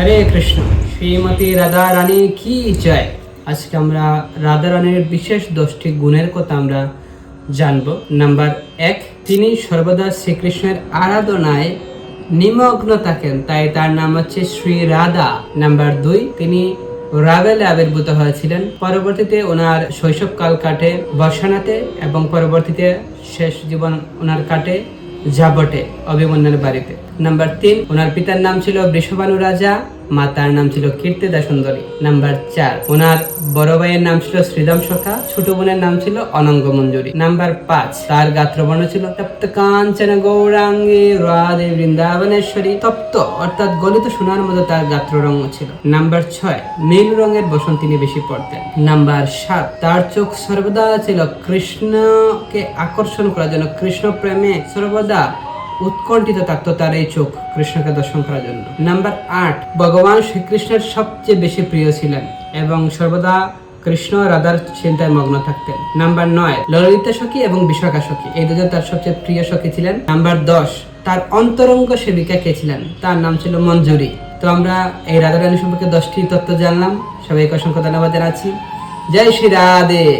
হরে কৃষ্ণ। শ্রীমতী রাধা রানী কি জয়? আজকে আমরা রাধা রানীর বিশেষ দশটি গুণের কথা আমরা জানব। নাম্বার এক, তিনি সর্বদা শ্রীকৃষ্ণের আরাধনায় নিমগ্ন থাকেন, তাই তার নাম হচ্ছে শ্রী রাধা। নাম্বার দুই, তিনি রাভেলে আবির্ভূত হয়েছিলেন। পরবর্তীতে ওনার শৈশবকাল কাটে বর্ষানাতে এবং পরবর্তীতে শেষ জীবন ওনার কাটে জাবটে অভিমন্যুর বাড়িতে। নাম্বার তিন, ওনার পিতার নাম ছিল বৃষভানু রাজা, মাতার নাম ছিল কীর্তিদা সুন্দরী। নাম্বার চার, ওনার বড় ভাইয়ের নাম ছিল শ্রীরাম সখা, ছোট বোনের নাম ছিল অনঙ্গ মঞ্জুরি। নাম্বার পাঁচ, তার গাত্রবর্ণ ছিল তপ্ত কাঞ্চন গৌরাঙ্গে রাধে বৃন্দাবনেশ্বরী। তপ্ত, অর্থাৎ গলিত সোনার মতো তার গাত্র রঙ ছিল। নাম্বার ছয়, নীল রঙের বসন তিনি বেশি পড়তেন। নাম্বার সাত, তার চোখ সর্বদা ছিল কৃষ্ণকে আকর্ষণ করার জন্য, কৃষ্ণ প্রেমে সর্বদা উৎকণ্ঠিত থাকতো তার এই চোখ কৃষ্ণকে দর্শন করার জন্য। নাম্বার আট, ভগবান শ্রীকৃষ্ণের সবচেয়ে বেশি প্রিয় ছিলেন। এবং সর্বদা কৃষ্ণ, রাধার চিন্তায় মগ্ন থাকতেন। নাম্বার নয়, ললিতা সখী এবং বিশাখা সখী। এই দুজন তার সবচেয়ে প্রিয় সখী ছিলেন। নাম্বার দশ, তার অন্তরঙ্গ সেবিকা কে ছিলেন? তার নাম ছিল মঞ্জুরি। তো আমরা এই রাধা রানী সম্পর্কে দশটি তত্ত্ব জানলাম। সবাইকে অসংখ্য ধন্যবাদ জানাচ্ছি। জয় শ্রী রাধে।